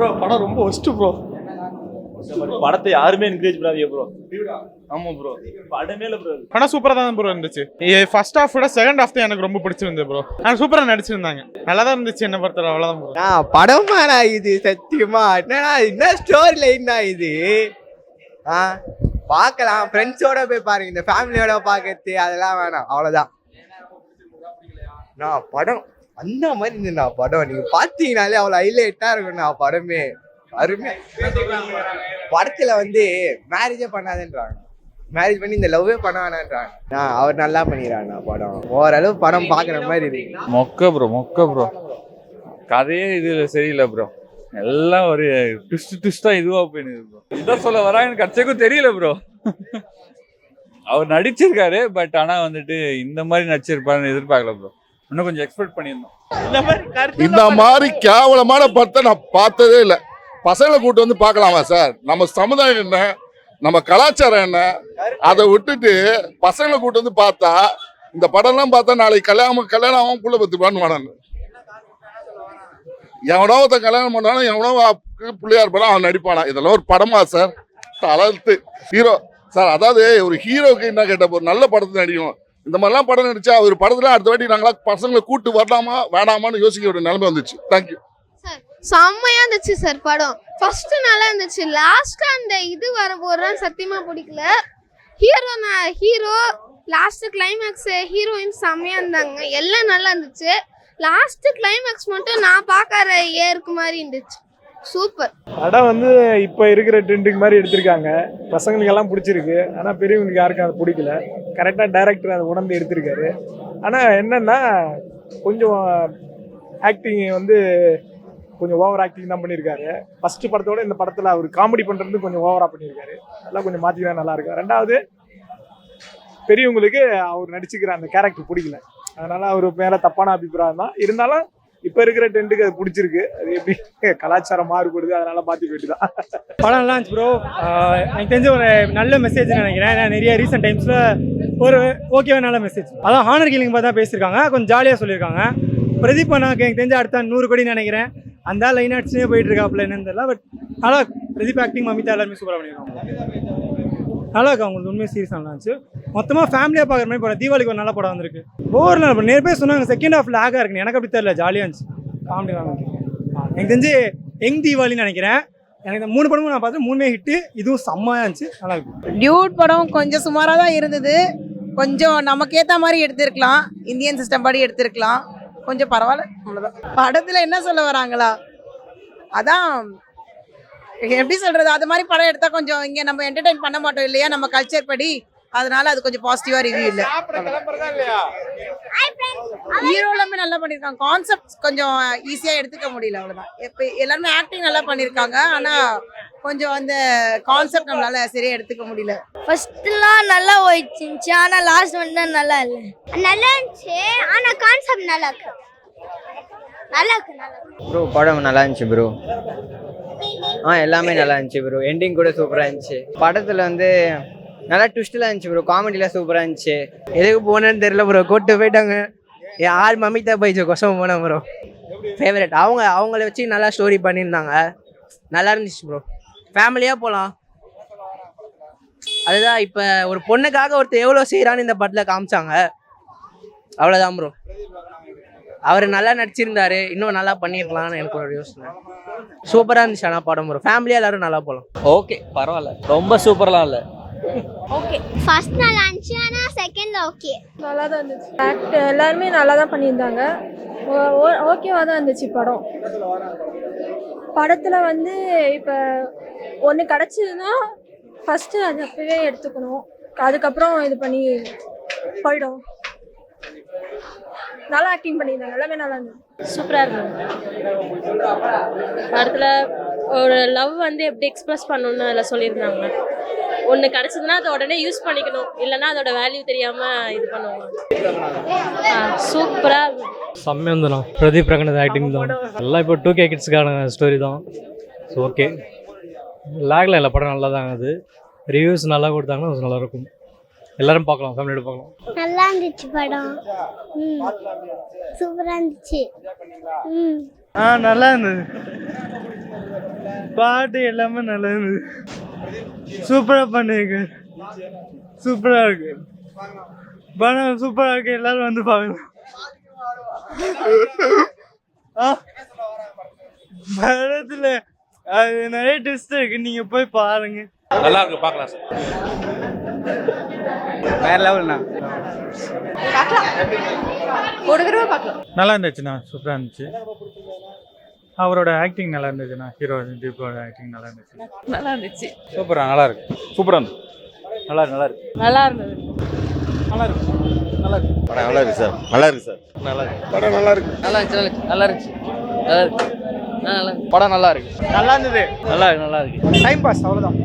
Bro படம் ரொம்ப worst bro படத்தை யாருமே என்கரேஜ் பண்ணாதீங்க ப்ரோ ஆமா ப்ரோ படமே இல்ல ப்ரோ படம் சூப்பரா தான் ப்ரோ இருந்துச்சு. ஃபர்ஸ்ட் ஹாஃப் விட செகண்ட் ஹாஃப் தான் எனக்கு ரொம்ப பிடிச்சிருந்தது ப்ரோ ஆனால் சூப்பரா நடிச்சிருந்தாங்க. நல்லா தான் இருந்துச்சு என்ன பொறுத்தவரை அவ்வளோதான் ப்ரோ நான் படமாடா இது? சத்தியமா? என்னடா என்ன ஸ்டோரி லைனா இது? ஆ பார்க்கலாம் ஃப்ரெண்ட்ஸோட போய் பாருங்க. இந்த ஃபேமிலியோட பார்க்கறது அதெல்லாம் வேணாம். அவ்வளோதான் நான் படம் அந்த மாதிரி இருந்துண்ணா படம். நீங்க பார்த்தீங்கனாலே அவ்வளோ ஹைலைட்டாக நான் படமே. அருமை. படத்துல வந்து மேரேஜே பண்ணாதேன்றாங்க. மேரேஜ் பண்ணி இந்த லவ்வே பண்ண வேணான்றாங்க. அவர் நல்லா பண்ணிடுறாங்க படம். ஓரளவு படம் பார்க்குற மாதிரி இருக்கு. மொக்க ப்ரோ மொக்க ப்ரோ கதையே இது சரியில்லை ப்ரோ எல்லாம் ஒரு ட்விஸ்ட் ட்விஸ்டா இதுவா போயிடுது ப்ரோ இதான் சொல்ல வராங்கன்னு கட்சிக்கும் தெரியல ப்ரோ அவர் நடிச்சிருக்காரு பட் ஆனா வந்துட்டு இந்த மாதிரி நடிச்சிருப்பாருன்னு எதிர்பார்க்கல ப்ரோ இன்னும் கொஞ்சம் எக்ஸ்பெக்ட் பண்ணியிருந்தோம். இந்த மாதிரி கருத்து இந்த மாதிரி கேவலமான படத்தை நான் பார்த்ததே இல்லை. பசங்களை கூட்டு வந்து பார்க்கலாமா சார் நம்ம சமுதாயம் என்ன? நம்ம கலாச்சாரம் என்ன? அதை விட்டுட்டு பசங்களை கூட்டு வந்து பார்த்தா இந்த படம்லாம் பார்த்தா நாளைக்கு கல்யாணம் கல்யாணம் ஆகும் புள்ள பத்து பண்ணுவானு எவனோ ஒருத்தன் கல்யாணம் பண்ணாலும் எவனோ பிள்ளையார் படம் அவன் நடிப்பானா? இதெல்லாம் ஒரு படமா சார் தளர்த்து ஹீரோ சார் அதாவது ஒரு ஹீரோக்கு என்ன கேட்ட ஒரு நல்ல படத்தை நடிக்கணும். இந்த மாதிரிலாம் படம் நடிச்சா அவர் படத்துல அடுத்த வாட்டி நாங்களா பசங்களை கூட்டு வரலாமா வேணாமான்னு யோசிக்க வேண்டிய நிலைமை வந்துச்சு. தேங்க்யூ செம்மையா இருந்துச்சு சார் படம். ஃபர்ஸ்ட் நல்லா இருந்துச்சு. லாஸ்ட் அந்த இது வர போடுறான் சத்தியமா பிடிக்கல. Hero hero last climax heroine செம்மையா இருந்தாங்க. எல்லாம் நல்லா இருந்துச்சு. லாஸ்ட் கிளைமேக்ஸ் மட்டும் நான் பார்க்கற ஏருக்கு மாதிரி இருந்துச்சு. சூப்பர். படம் வந்து இப்போ இருக்கிற ட்ரெண்டுக்கு மாதிரி எடுத்திருக்காங்க. பசங்களுக்கு எல்லாம் பிடிச்சிருக்கு. ஆனால் பெரியவங்களுக்கு யாருக்கும் அது பிடிக்கல. கரெக்டாக டேரக்டர் அதை உணர்ந்து எடுத்திருக்காரு. ஆனால் என்னன்னா கொஞ்சம் ஆக்டிங் வந்து கொஞ்சம் ஓவர் ஆக்டிங் தான் பண்ணியிருக்காரு. ஃபர்ஸ்ட் படத்தோட இந்த படத்தில் அவர் காமெடி பண்ணுறது கொஞ்சம் ஓவராக பண்ணியிருக்காரு. அதெல்லாம் கொஞ்சம் மாற்றினா நல்லா இருக்கும். ரெண்டாவது பெரியவங்களுக்கு அவர் நடிச்சுக்கிற அந்த கேரக்டர் பிடிக்கல. அதனால அவர் மேலே தப்பான அபிப்பிராயம் தான். இருந்தாலும் இப்போ இருக்கிற டென்ட்டுக்கு அது பிடிச்சிருக்கு. அது எப்படி? கலாச்சாரம் மாறுபடுது அதனால மாற்றிக்க வேண்டியதான் படம் நல்லா இருந்துச்சு ப்ரோ எனக்கு தெரிஞ்ச ஒரு நல்ல மெசேஜ் நினைக்கிறேன். ஏன்னா நிறைய ரீசெண்ட் டைம்ஸில் ஒரு ஓகேவா நல்ல மெசேஜ் அதான் ஹானர் கில்லிங் பார்த்தா பேசியிருக்காங்க. கொஞ்சம் ஜாலியாக சொல்லியிருக்காங்க. பிரதீப் அண்ணாக்கு எனக்கு தெரிஞ்ச அடுத்த நூறு கோடி நினைக்கிறேன். அந்த லைன் அடிச்சுனே போயிட்டு இருக்காப்புல என்னன்னு தெரியல. பட் நல்லா பிரதீப் ஆக்டிங் மமிதா எல்லாருமே சூப்பராக பண்ணியிருக்காங்க. நல்லா இருக்கு அவங்களுக்கு உண்மையாக சீரியஸ் நல்லா இருந்துச்சு மொத்தமாக ஃபேமிலியாக பார்க்குற மாதிரி படம். தீபாவளிக்கு ஒரு நல்ல படம் வந்திருக்கு. போர் நல்ல பேர் சொன்னாங்க செகண்ட் ஹாஃப் லேக்காக இருக்கு எனக்கு அப்படி தெரியல ஜாலியாக இருந்துச்சு. காமெடி எனக்கு தெரிஞ்சு எங் தீபாவளின்னு நினைக்கிறேன். எனக்கு இந்த மூணு படமும் நான் பார்த்து மூணுமே ஹிட்டு இதுவும் செம்மையாக இருந்துச்சு. நல்லா இருக்கு. டியூட் படம் கொஞ்சம் சுமாராக தான் இருந்தது. கொஞ்சம் நமக்கு ஏற்ற மாதிரி எடுத்திருக்கலாம். இந்தியன் சிஸ்டம் படி எடுத்திருக்கலாம். கொஞ்சம் பரவாயில்ல அவ்வளோதான் படத்தில் என்ன சொல்ல வராங்களா? அதான் எப்படி சொல்கிறது அது மாதிரி படம் எடுத்தால் கொஞ்சம் இங்கே நம்ம என்டர்டெயின் பண்ண மாட்டோம் இல்லையா? நம்ம கல்ச்சர் படி. அதனால அது கொஞ்சம் பாசிட்டிவாக ரிவ்யூ இல்லை. ஹீரோ எல்லாமே நல்லா பண்ணியிருக்காங்க கான்செப்ட் கொஞ்சம் ஈஸியாக எடுத்துக்க முடியல அவ்வளோதான் இப்போ எல்லாருமே ஆக்டிங் நல்லா பண்ணியிருக்காங்க ஆனால் கொஞ்சம் அந்த கான்செப்ட் நம்மளால சரியாக எடுத்துக்க முடியல. ஃபர்ஸ்ட்லாம் நல்லா போயிடுச்சு ஆனால் லாஸ்ட் வந்து நல்லா இல்லை. நல்லா இருந்துச்சு. ஆனால் கான்செப்ட் நல்லா இருக்கு. நல்லா இருக்கு நல்லா இருக்கு. ப்ரோ படம் நல்லா இருந்துச்சு ப்ரோ ஆ எல்லாமே நல்லா இருந்துச்சு ப்ரோ எண்டிங் கூட சூப்பராக இருந்துச்சு. படத்தில் வந்து நல்லா ட்விஸ்ட்லாம் இருந்துச்சு ப்ரோ காமெடிலாம் சூப்பராக இருந்துச்சு. எதுக்கு போனேன்னு தெரியல ப்ரோ கூட்டு போயிட்டாங்க. என் ஆள் மமிதா பைஜோ கொசம் போனேன் ப்ரோ ஃபேவரட் அவங்க அவங்கள வச்சு நல்லா ஸ்டோரி பண்ணியிருந்தாங்க. நல்லா இருந்துச்சு ப்ரோ ஃபேமிலியாக போகலாம் அதுதான் இப்போ ஒரு பொண்ணுக்காக ஒருத்தர் எவ்வளோ செய்கிறான்னு இந்த படத்தில் காமிச்சாங்க. அவ்வளோதான் ப்ரோ அவர் நல்லா நடிச்சிருந்தாரு. இன்னும் நல்லா பண்ணியிருக்கலாம்னு எனக்கு ஒரு யோசனை. சூப்பராக இருந்துச்சு ஆனால் படம் ப்ரோ ஃபேமிலியாக எல்லாரும் நல்லா போகலாம் ஓகே பரவாயில்ல. ரொம்ப சூப்பர்லாம் இல்லை. ஓகே ஃபர்ஸ்ட் நல்லா இருந்துச்சு ஆனால் செகண்ட் ஓகே நல்லா தான் இருந்துச்சு. ஆக்ட் எல்லாருமே நல்லா தான் பண்ணியிருந்தாங்க ஓகேவாக தான் இருந்துச்சு படம். படத்தில் வந்து இப்போ ஒன்று கிடச்சிதுன்னா ஃபஸ்ட்டு அது அப்பவே எடுத்துக்கணும். அதுக்கப்புறம் இது பண்ணி போயிடும். நல்லா ஆக்டிங் பண்ணியிருந்தாங்க. எல்லாமே நல்லா இருந்துச்சு. சூப்பராக இருந்தது. படத்தில் ஒரு லவ் வந்து எப்படி எக்ஸ்பிரஸ் பண்ணணும்னு அதில் சொல்லியிருந்தாங்க. ஒன்று கிடச்சதுன்னா அதை உடனே யூஸ் பண்ணிக்கணும். இல்லைன்னா அதோட வேல்யூ தெரியாமல் இது பண்ணுவாங்க சூப்பராக செம்மையாக இருந்ததுண்ணா. பிரதீப் ரங்கநாத் ஆக்டிங் தான். எல்லாம் இப்போ டூ கே கிட்ஸ்க்கான ஸ்டோரி தான். ஸோ ஓகே லேக்ல இல்லை படம் நல்லா தான் அது ரிவ்யூஸ் நல்லா கொடுத்தாங்கன்னா அது நல்லா இருக்கும் எல்லாரும் பார்க்கலாம் ஃபேமிலியோட பார்க்கலாம். நல்லா இருந்துச்சு படம். சூப்பராக இருந்துச்சு. ஆ நல்லா இருந்தது. பாட்டு எல்லாமே நல்லா இருந்தது. சூப்பராக பண்ணியிருக்காரு சூப்பராக இருக்கு. படம் சூப்பராக இருக்கு. எல்லாரும் வந்து பார்க்கலாம் ஆ? படத்தில் அது நிறைய ட்விஸ்ட் இருக்கு. நீங்க போய் பாருங்க. நல்லா இருக்கு பார்க்கலாம் சார். வேற லெவல்ண்ணா ஒரு தடவை பார்க்கலாம். நல்லா இருந்துச்சுண்ணா. சூப்பராக இருந்துச்சு. அவரோட ஆக்டிங் நல்லா இருந்துச்சுண்ணா ஹீரோ தீபோட ஆக்டிங் நல்லா இருந்துச்சு நல்லா இருந்துச்சு சூப்பரா நல்லா இருக்கு சூப்பரா இருந்து. நல்லா இருக்கு நல்லா இருக்கு நல்லா இருந்தது படம் நல்லா இருக்கு சார். நல்லா இருக்கு சார் படம் நல்லா இருக்கு நல்லா இருந்துச்சு நல்லா இருந்துச்சு நல்லா இருக்கு நல்லா இருக்கு படம் நல்லா இருக்கு நல்லா இருந்தது நல்லா இருக்கு நல்லா இருக்கு டைம் பாஸ் அவ்வளோதான்